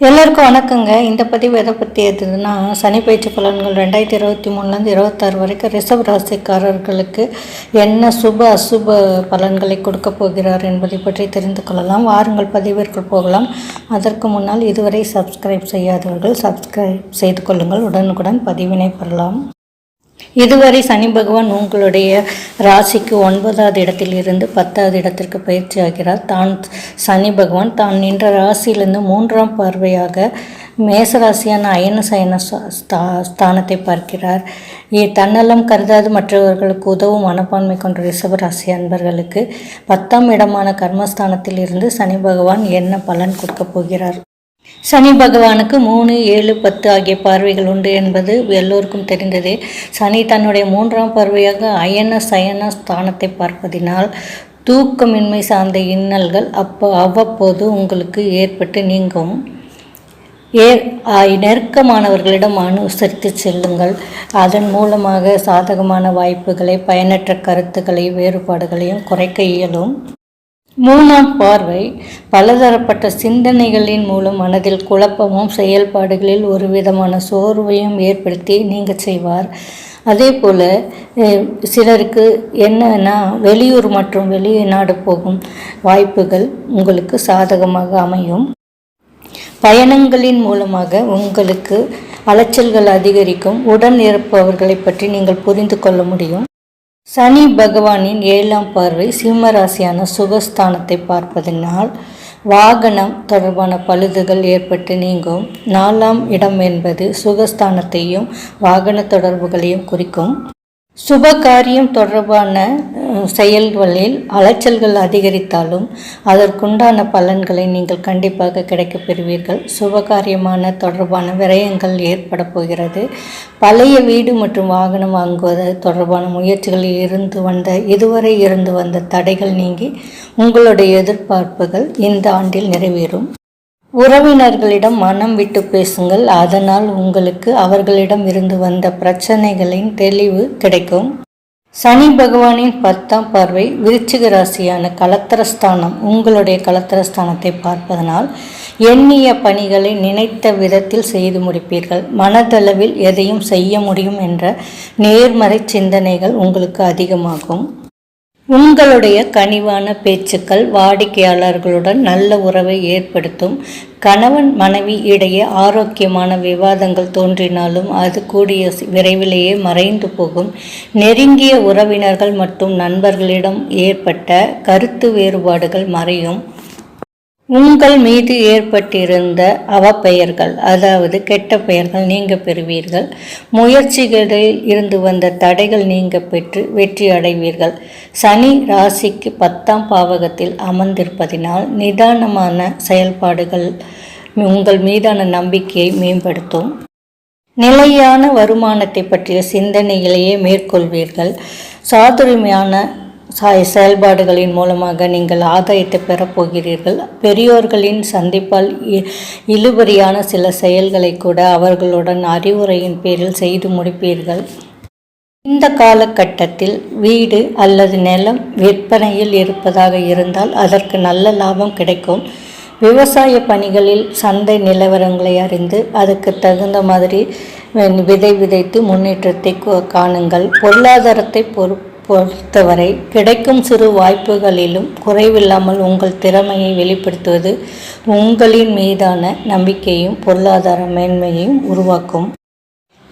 எல்லோருக்கும் வணக்கங்க. இந்த பதிவு எதை பற்றி எதுனா சனி பயிற்சி பலன்கள் ரெண்டாயிரத்தி இருபத்தி மூணுலேருந்து இருபத்தாறு வரைக்கும் ரிசர்வ் ராசிக்காரர்களுக்கு என்ன சுப அசுப பலன்களை கொடுக்க போகிறார் என்பதை பற்றி தெரிந்து கொள்ளலாம். வாருங்கள் பதிவிற்குள் போகலாம். அதற்கு முன்னால் இதுவரை சப்ஸ்கிரைப் செய்யாதவர்கள் சப்ஸ்கிரைப் செய்து கொள்ளுங்கள். உடனுக்குடன் பதிவினை பெறலாம். இதுவரை சனி பகவான் உங்களுடைய ராசிக்கு ஒன்பதாவது இடத்தில் இருந்து பத்தாவது இடத்திற்கு பயிற்சி ஆகிறார். தான் சனி பகவான் தான் நின்ற ராசியிலிருந்து மூன்றாம் பார்வையாக மேசராசியான அயன சயன ஸ்தா- ஸ்தானத்தை பார்க்கிறார். தன்னலம் கருதாது மற்றவர்களுக்கு உதவும் மனப்பான்மை கொண்ட ரிஷபராசி அன்பர்களுக்கு பத்தாம் இடமான கர்மஸ்தானத்தில் இருந்து சனி பகவான் என்ன பலன் கொடுக்கப் போகிறார்? சனி பகவானுக்கு மூணு ஏழு பத்து ஆகிய பார்வைகள் உண்டு என்பது எல்லோருக்கும் தெரிந்ததே. சனி தன்னுடைய மூன்றாம் பார்வையாக அயன சயன ஸ்தானத்தை பார்ப்பதினால் தூக்கமின்மை சார்ந்த இன்னல்கள் அப்போ அவ்வப்போது உங்களுக்கு ஏற்பட்டு நீங்கும். ஏ நெருக்கமானவர்களிடம் அனுசரித்து செல்லுங்கள். அதன் மூலமாக சாதகமான வாய்ப்புகளை பயனற்ற கருத்துக்களை வேறுபாடுகளையும் குறைக்க இயலும். மூணாம் பார்வை பலதரப்பட்ட சிந்தனைகளின் மூலம் மனதில் குழப்பமும் செயல்பாடுகளில் ஒரு விதமான சோர்வையும் ஏற்படுத்தி நீங்க செய்வார். அதே போல் சிலருக்கு என்னன்னா வெளியூர் மற்றும் வெளிநாடு போகும் வாய்ப்புகள் உங்களுக்கு சாதகமாக அமையும். பயணங்களின் மூலமாக உங்களுக்கு அலைச்சல்கள் அதிகரிக்கும். உடன் இருப்பவர்களை பற்றி நீங்கள் புரிந்து கொள்ள முடியும். சனி பகவானின் ஏழாம் பார்வை சிம்மராசியான சுகஸ்தானத்தை பார்ப்பதனால் வாகனம் தொடர்பான பழுதுகள் ஏற்பட்டு நீங்கும். நாலாம் இடம் என்பது சுகஸ்தானத்தையும் வாகன தொடர்புகளையும் குறிக்கும். சுப காரியம் தொடர்பான செயல்களில் அலைச்சல்கள் அதிகரித்தாலும் அதற்குண்டான பலன்களை நீங்கள் கண்டிப்பாக கிடைக்கப் பெறுவீர்கள். சுபகாரியமான தொடர்பான விரயங்கள் ஏற்பட போகிறது. பழைய வீடு மற்றும் வாகனம் வாங்குவது தொடர்பான முயற்சிகளில் இருந்து வந்த இதுவரை இருந்து வந்த தடைகள் நீங்கி உங்களுடைய எதிர்பார்ப்புகள் இந்த ஆண்டில் நிறைவேறும். உறவினர்களிடம் மனம் விட்டு பேசுங்கள். அதனால் உங்களுக்கு அவர்களிடம் இருந்து வந்த பிரச்சனைகளின் தெளிவு கிடைக்கும். சனி பகவானின் பத்தாம் பார்வை விருச்சிக ராசியான கலத்திரஸ்தானம். உங்களுடைய கலத்திரஸ்தானத்தை பார்ப்பதனால் எண்ணிய பணிகளை நினைத்த விதத்தில் செய்து முடிப்பீர்கள். மனதளவில் எதையும் செய்ய முடியும் என்ற நேர்மறை சிந்தனைகள் உங்களுக்கு அதிகமாகும். உங்களுடைய கனிவான பேச்சுக்கள் வாடிக்கையாளர்களுடன் நல்ல உறவை ஏற்படுத்தும். கணவன் மனைவி இடையே ஆரோக்கியமான விவாதங்கள் தோன்றினாலும் அது கூடிய விரைவிலேயே மறைந்து போகும். நெருங்கிய உறவினர்கள் மற்றும் நண்பர்களிடம் ஏற்பட்ட கருத்து வேறுபாடுகள் மறையும். உங்கள் மீது ஏற்பட்டிருந்த அவப்பெயர்கள் அதாவது கெட்ட பெயர்கள் நீங்க பெறுவீர்கள். முயற்சிகளில் இருந்து வந்த தடைகள் நீங்க பெற்று வெற்றி அடைவீர்கள். சனி ராசிக்கு பத்தாம் பாவகத்தில் அமர்ந்திருப்பதினால் நிதானமான செயல்பாடுகள் உங்கள் மீதான நம்பிக்கையை மேம்படுத்தும். நிலையான வருமானத்தை பற்றிய சிந்தனைகளையே மேற்கொள்வீர்கள். சாதுரிமையான செயல்பாடுகளின் மூலமாக நீங்கள் ஆதாயத்தை பெறப்போகிறீர்கள் பெரியோர்களின் சந்திப்பால் இ- இழுபறியான சில செயல்களை கூட அவர்களுடன் அறிவுரையின் பேரில் செய்து முடிப்பீர்கள். இந்த காலகட்டத்தில் வீடு அல்லது நிலம் விற்பனையில் இருப்பதாக இருந்தால் அதற்கு நல்ல லாபம் கிடைக்கும். விவசாய பணிகளில் சந்தை நிலவரங்களை அறிந்து அதுக்கு தகுந்த மாதிரி விதை விதைத்து முன்னேற்றத்தை காணுங்கள். பொருளாதாரத்தை பொறு பொறுத்தவரை கிடைக்கும் சிறு வாய்ப்புகளிலும் குறைவில்லாமல் உங்கள் திறமையை வெளிப்படுத்துவது உங்களின் மீதான நம்பிக்கையும் பொருளாதார மேன்மையையும் உருவாக்கும்.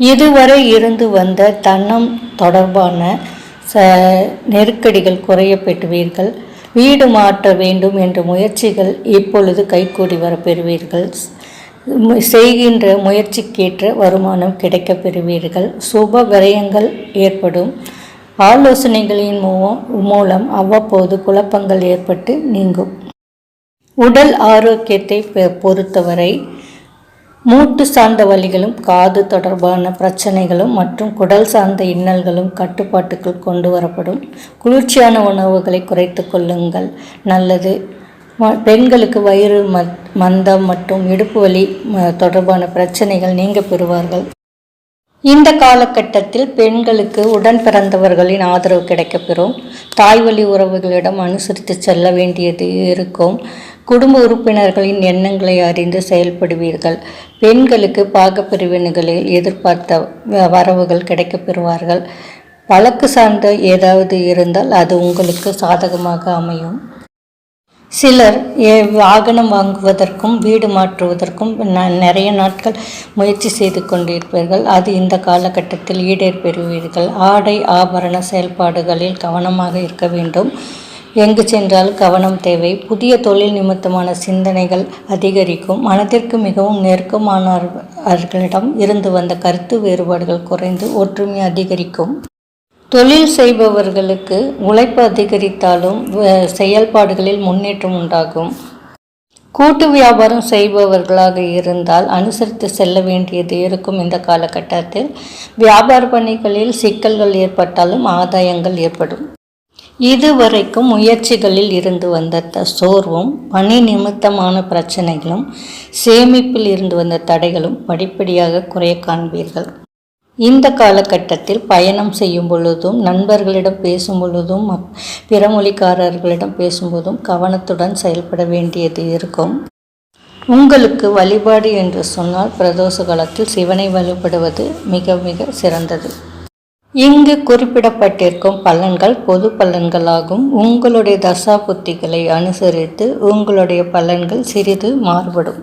இதுவரை இருந்து வந்த தன்னம் தொடர்பான ச நெருக்கடிகள் குறைய பெற்றுவீர்கள் வீடு மாற்ற வேண்டும் என்ற முயற்சிகள் இப்பொழுது கைகூடி வர பெறுவீர்கள் செய்கின்ற முயற்சிக்கேற்ற வருமானம் கிடைக்கப் பெறுவீர்கள் சுப விரயங்கள் ஏற்படும். ஆலோசனைகளின் மூ- மூலம் அவ்வப்போது குழப்பங்கள் ஏற்பட்டு நீங்கும். உடல் ஆரோக்கியத்தை பொறுத்தவரை மூட்டு சார்ந்த வலிகளும் காது தொடர்பான பிரச்சனைகளும் மற்றும் குடல் சார்ந்த இன்னல்களும் கட்டுப்பாட்டுக்குள் கொண்டு வரப்படும். குளிர்ச்சியான உணவுகளை குறைத்து கொள்ளுங்கள். நல்லது. பெண்களுக்கு வயிறு மந்தம் மற்றும் இடுப்பு வலி தொடர்பான பிரச்சனைகள் நீங்க பெறுவார்கள். இந்த காலகட்டத்தில் பெண்களுக்கு உடன் பிறந்தவர்களின் ஆதரவு கிடைக்கப்பெறும் தாய்வழி உறவுகளிடம் அனுசரித்து செல்ல வேண்டியது இருக்கும். குடும்ப உறுப்பினர்களின் எண்ணங்களை அறிந்து செயல்படுவீர்கள். பெண்களுக்கு பாகப்பிரிவினைகளில் எதிர்பார்த்த வ- வரவுகள் கிடைக்கப்பெறுவார்கள் வழக்கு சார்ந்த ஏதாவது இருந்தால் அது உங்களுக்கு சாதகமாக அமையும். சிலர் ஏ- வாகனம் வாங்குவதற்கும் வீடு மாற்றுவதற்கும் ந- நிறைய நாட்கள் முயற்சி செய்து கொண்டிருப்பீர்கள். அது இந்த காலகட்டத்தில் ஈடேற்பெறுவீர்கள். ஆடை ஆபரண செயல்பாடுகளில் கவனமாக இருக்க வேண்டும். எங்கு சென்றாலும் கவனம் தேவை. புதிய தொழில் நிமித்தமான சிந்தனைகள் அதிகரிக்கும். மனதிற்கு மிகவும் நெருக்கமானவர்களிடம் இருந்து வந்த கருத்து வேறுபாடுகள் குறைந்து ஒற்றுமை அதிகரிக்கும். தொழில் செய்பவர்களுக்கு உழைப்பு அதிகரித்தாலும் செயல்பாடுகளில் முன்னேற்றம் உண்டாகும். கூட்டு வியாபாரம் செய்பவர்களாக இருந்தால் அனுசரித்து செல்ல வேண்டியது இருக்கும் இந்த காலகட்டத்தில். வியாபார பணிகளில் சிக்கல்கள் ஏற்பட்டாலும் ஆதாயங்கள் ஏற்படும். இதுவரைக்கும் முயற்சிகளில் இருந்து வந்த த- சோர்வும் பணி நிமித்தமான பிரச்சனைகளும் சேமிப்பில் இருந்து வந்த தடைகளும் படிப்படியாக குறைய காண்பீர்கள். இந்த காலகட்டத்தில் பயணம் செய்யும் பொழுதும் நண்பர்களிடம் பேசும் பொழுதும் பிற மொழிக்காரர்களிடம் பேசும்போதும் கவனத்துடன் செயல்பட வேண்டியது இருக்கும். உங்களுக்கு வழிபாடு என்று சொன்னால் பிரதோஷ காலத்தில் சிவனை வழிபடுவது மிக மிக சிறந்தது. இங்கு குறிப்பிடப்பட்டிருக்கும் பலன்கள் பொது பலன்களாகும். உங்களுடைய தசா புத்திகளை அனுசரித்து உங்களுடைய பலன்கள் சிறிது மாறுபடும்.